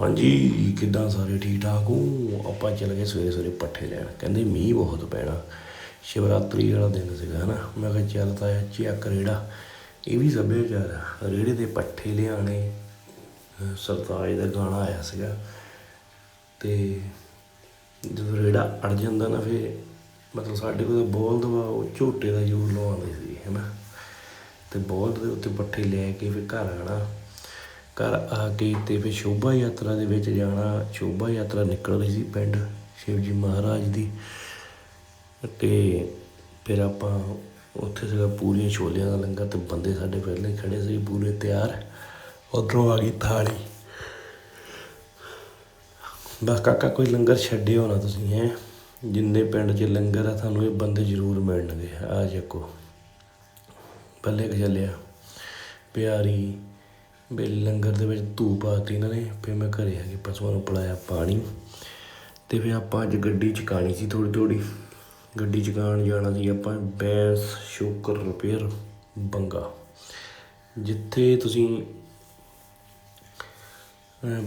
ਹਾਂਜੀ, ਕਿੱਦਾਂ ਸਾਰੇ ਠੀਕ ਠਾਕ ਹੋ? ਆਪਾਂ ਚੱਲ ਗਏ ਸਵੇਰੇ ਸਵੇਰੇ ਪੱਠੇ ਲੈਣ। ਕਹਿੰਦੇ ਮੀਂਹ ਬਹੁਤ ਪੈਣਾ। ਸ਼ਿਵਰਾਤਰੀ ਵਾਲਾ ਦਿਨ ਸੀਗਾ ਨਾ ਮੈਂ ਕਿਹਾ ਚੱਲ ਤਾਂ ਚੱਕ ਰੇੜਾ ਇਹ ਵੀ ਸੱਭਿਆਚਾਰ ਆ। ਰੇੜੇ ਦੇ ਪੱਠੇ ਲਿਆਣੇ ਸਰਤਾਜ ਦਾ ਗਾਣਾ ਆਇਆ ਸੀਗਾ। ਤੇ ਜਦੋਂ ਰੇੜਾ ਅੜ ਜਾਂਦਾ ਨਾ ਫੇ ਮਤਲਬ ਸਾਡੇ ਕੋਲ ਤਾਂ ਬੋਲਦ ਵਾ ਉਹ ਝੋਟੇ ਦਾ ਯੂਜ਼ ਲਵਾਉਂਦੇ ਸੀ, ਹਨਾ? ਤੇ ਬੋਲਦ ਦੇ ਉੱਤੇ ਪੱਠੇ ਲੈ ਕੇ ਫਿਰ ਘਰ ਆਣਾ ਘਰ ਆ ਕੇ ਤੇ ਫਿਰ ਸ਼ੋਭਾ ਯਾਤਰਾ ਦੇ ਵਿੱਚ ਜਾਣਾ, ਸ਼ੋਭਾ ਯਾਤਰਾ ਨਿਕਲ ਰਹੀ ਸੀ ਪਿੰਡ ਸ਼ਿਵਜੀ ਮਹਾਰਾਜ ਦੀ। ਤੇ ਫਿਰ ਆਪਾਂ ਉੱਥੇ ਸੀਗਾ ਪੂਰੀਆਂ ਛੋਲਿਆਂ ਦਾ ਲੰਗਰ ਤੇ ਬੰਦੇ ਸਾਡੇ ਪਹਿਲਾਂ ਹੀ ਖੜੇ ਸੀ, ਪੂਰੇ ਤਿਆਰ। ਉਧਰੋਂ ਆ ਗਈ ਥਾਲੀ। ਬਸ ਕਾਕਾ, ਕੋਈ ਲੰਗਰ ਛੱਡਿਓ ਨਾ ਤੁਸੀਂ, ਹੈ। ਜਿੰਨੇ ਪਿੰਡ 'ਚ ਲੰਗਰ ਆ, ਤੁਹਾਨੂੰ ਇਹ ਬੰਦੇ ਜ਼ਰੂਰ ਮਿਲਣਗੇ। ਆ ਚੱਕੋ ਪੱਲੇ ਕ ਚੱਲਿਆ। ਪਿਆਰੀ ਬੇ ਲੰਗਰ ਦੇ ਵਿੱਚ ਧੂਪ ਪਾਤੀ ਇਹਨਾਂ ਨੇ, ਫਿਰ ਮੈਂ ਘਰੇ ਆ ਕੇ ਪਸ਼ੂਆਂ ਨੂੰ ਪਿਲਾਇਆ ਪਾਣੀ ਤੇ ਫਿਰ ਆਪਾਂ ਅੱਜ ਗੱਡੀ ਚਕਾਣੀ ਸੀ ਥੋੜੀ ਥੋੜੀ ਗੱਡੀ ਚਕਾਉਣ ਜਾਣਾ ਸੀ ਆਪਾਂ ਬੈਂਸ, ਸ਼ੋਕਰ, ਰਿਪੇਅਰ, ਬੰਗਾ। ਜਿੱਥੇ ਤੁਸੀਂ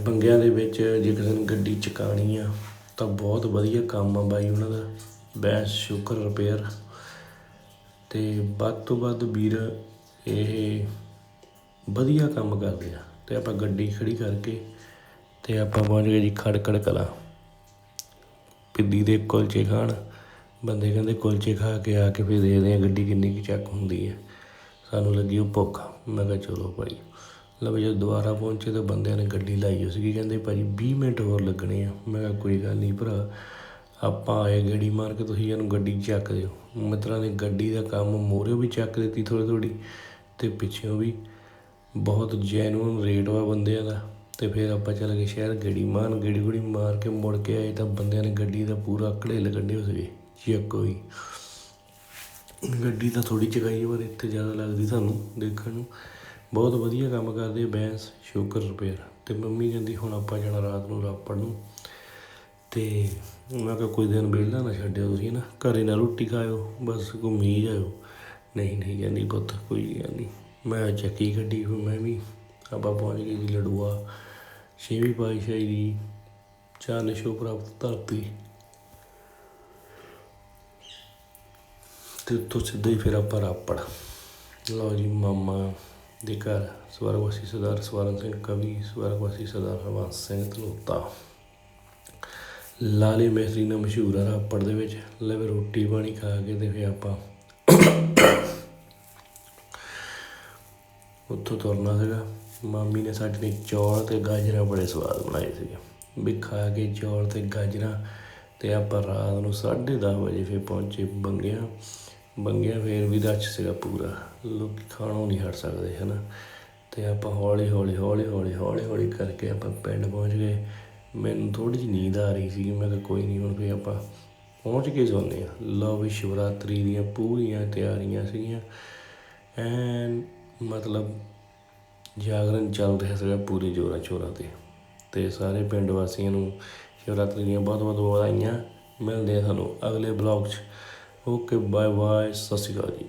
ਬੰਗਿਆਂ ਦੇ ਵਿੱਚ ਜੇ ਕਿਸੇ ਨੂੰ ਗੱਡੀ ਚਕਾਣੀ ਆ, ਤਾਂ ਬਹੁਤ ਵਧੀਆ ਕੰਮ ਆ ਬਾਈ ਉਹਨਾਂ ਦਾ, ਬੈਂਸ, ਸ਼ੋਕਰ, ਰਿਪੇਅਰ। ਤੇ ਵੱਧ ਤੋਂ ਵੱਧ ਵੀਰ, ਇਹ ਵਧੀਆ ਕੰਮ ਕਰਦੇ ਆ ਤੇ ਆਪਾਂ ਗੱਡੀ ਖੜੀ ਕਰਕੇ ਤੇ ਆਪਾਂ ਪਹੁੰਚ ਗਏ ਜੀ ਖੜਕੜ ਕਲਾ। ਪਿੱਦੀ ਦੇ ਕੁਲਚੇ ਖਾਣ। ਬੰਦੇ ਕਹਿੰਦੇ ਕੁਲਚੇ ਖਾ ਕੇ ਆ ਕੇ ਫਿਰ ਦੇਖਦੇ ਆ ਗੱਡੀ ਕਿੰਨੀ ਕੁ ਚੱਕ ਹੁੰਦੀ ਹੈ। ਸਾਨੂੰ ਲੱਗੀ ਉਹ ਭੁੱਖ। ਮੈਂ ਕਿਹਾ ਚਲੋ ਭਾਈ। ਲਓ ਜਦੋਂ ਦੁਬਾਰਾ ਪਹੁੰਚੇ ਤਾਂ ਬੰਦਿਆਂ ਨੇ ਗੱਡੀ ਲਾਈ ਹੋ ਸੀਗੀ। ਕਹਿੰਦੇ ਭਾਜੀ 20 ਮਿੰਟ ਹੋਰ ਲੱਗਣੇ ਆ। ਮੈਂ ਕਿਹਾ ਕੋਈ ਗੱਲ ਨਹੀਂ ਭਰਾ। ਆਪਾਂ ਆਏ ਗੱਡੀ ਮਾਰ ਕੇ ਤੁਸੀਂ ਇਹਨੂੰ ਗੱਡੀ ਚੱਕ ਦਿਓ। ਮਿੱਤਰਾਂ ਨੇ ਗੱਡੀ ਦਾ ਕੰਮ ਮੋਰਿਓ ਵੀ ਚੱਕ ਦਿੱਤੀ ਥੋੜੀ ਥੋੜੀ ਤੇ ਪਿੱਛੇੋਂ ਵੀ ਬਹੁਤ ਜੈਨੂਨ ਰੇਟ ਵਾ ਬੰਦਿਆਂ ਦਾ। ਅਤੇ ਫਿਰ ਆਪਾਂ ਚੱਲ ਗਏ ਸ਼ਹਿਰ ਗੇੜੀ ਮਾਰਨ, ਗੇੜੀ ਗੁੜੀ ਮਾਰ ਕੇ ਮੁੜ ਕੇ ਆਏ ਤਾਂ ਬੰਦਿਆਂ ਨੇ ਗੱਡੀ ਦਾ ਪੂਰਾ ਘੜੇਲ ਕੱਢੇ ਸੀਗੇ, ਚੈੱਕ ਹੋਈ ਗੱਡੀ ਤਾਂ ਥੋੜੀ ਚਗਾਈ ਪਰ ਇੱਥੇ ਜ਼ਿਆਦਾ ਲੱਗਦੀ ਸਾਨੂੰ ਦੇਖਣ ਨੂੰ। ਬਹੁਤ ਵਧੀਆ ਕੰਮ ਕਰਦੇ ਬੈਂਸ ਸ਼ੂਗਰ ਰਿਪੇਅਰ। ਤੇ ਮੰਮੀ ਕਹਿੰਦੀ ਹੁਣ ਆਪਾਂ ਜਾਣਾ ਰਾਤ ਨੂੰ ਰਾਪੜ ਨੂੰ। ਤੇ ਮੈਂ ਕਿਹਾ ਕੋਈ ਦਿਨ ਵਿਹਲਾ ਨਾ ਛੱਡਿਓ ਤੁਸੀਂ ਨਾ, ਘਰੇ ਨਾ ਰੋਟੀ ਖਾਇਓ, ਬਸ ਘੁੰਮੀ ਜਾਇਓ। ਨਹੀਂ ਨਹੀਂ ਕਹਿੰਦੀ ਪੁੱਤ, ਕੋਈ ਗੱਲ ਨਹੀਂ। ਮੈਂ ਚੱਕੀ ਗੱਡੀ ਫਿਰ ਮੈਂ ਵੀ ਆਪਾਂ ਪਹੁੰਚ ਗਏ ਜੀ ਲੜੂਆ ਛੇਵੀਂ ਪਾਤਸ਼ਾਹੀ ਦੀ ਚਾਰ ਨਿਸ਼ੋ ਪ੍ਰਾਪਤ ਧਰਤੀ। ਤੇ ਉੱਥੋਂ ਸਿੱਧਾ ਹੀ ਫਿਰ ਆਪਾਂ ਰਾਪੜ। ਲਓ ਜੀ ਮਾਮਾ ਦੇ ਘਰ, ਸਵਰਗਵਾਸੀ ਸਰਦਾਰ ਸਵਰਨ ਸਿੰਘ ਕਵੀ, ਸਵਰਗਵਾਸੀ ਸਰਦਾਰ ਹਰਵੰਸ ਸਿੰਘ ਧਨੋਤਾ ਲਾਲੇ ਮਿਸਤਰੀ ਨਾਲ ਮਸ਼ਹੂਰ ਆ ਰਾਪੜ ਦੇ ਵਿੱਚ। ਲੈ ਰੋਟੀ ਪਾਣੀ ਖਾ ਕੇ ਤੇ ਫਿਰ ਆਪਾਂ ਉੱਥੋਂ ਤੁਰਨਾ ਸੀਗਾ। ਮਾਮੀ ਨੇ ਸਾਡੇ ਲਈ ਚੌਲ ਤੇ ਗਾਜਰਾਂ ਬੜੇ ਸਵਾਦ ਬਣਾਏ ਸੀਗੇ। ਵੀ ਖਾ ਕੇ ਚੌਲ ਤੇ ਗਾਜਰਾਂ ਤੇ ਆਪਾਂ ਰਾਤ ਨੂੰ 10:30 ਵਜੇ ਫਿਰ ਪਹੁੰਚੇ ਬੰਗਿਆ। ਬੰਗਿਆ ਫੇਰ ਵੀ ਰੱਛ ਸੀਗਾ ਪੂਰਾ। ਲੋਕ ਖਾਣੋਂ ਨਹੀਂ ਹਟ ਸਕਦੇ, ਹਨਾ। ਤੇ ਆਪਾਂ ਹੌਲੀ ਹੌਲੀ ਹੌਲੀ ਹੌਲੀ ਹੌਲੀ ਹੌਲੀ ਕਰਕੇ ਆਪਾਂ ਪਿੰਡ ਪਹੁੰਚ ਗਏ। ਮੈਨੂੰ ਥੋੜੀ ਜਿਹੀ ਨੀਂਦ ਆ ਰਹੀ ਸੀ ਮੈਂ ਕਿਹਾ ਕੋਈ ਨਹੀਂ, ਹੁਣ ਫੇ ਆਪਾਂ ਪਹੁੰਚ ਕੇ ਸੌਂਦੇ ਆ ਲਓ ਵੀ ਸ਼ਿਵਰਾਤਰੀ ਦੀਆਂ ਪੂਰੀਆਂ ਤਿਆਰੀਆਂ ਸੀਗੀਆਂ। ਐਨ ਮਤਲਬ ਜਾਗਰਣ ਚੱਲ ਰਿਹਾ ਸੀਗਾ ਪੂਰੀ ਜੋਰਾਂ ਸ਼ੋਰਾਂ ਤੇ। ਤੇ ਸਾਰੇ ਪਿੰਡ ਵਾਸੀਆਂ ਨੂੰ ਸ਼ਿਵਰਾਤਰੀ ਦੀਆਂ ਬਹੁਤ ਬਹੁਤ ਵਧਾਈਆਂ ਮਿਲਦੇ ਆ ਤੁਹਾਨੂੰ ਅਗਲੇ ਬਲੌਗ 'ਚ। ਓਕੇ ਬਾਏ ਬਾਏ ਸਤਿ ਸ਼੍ਰੀ ਅਕਾਲ ਜੀ।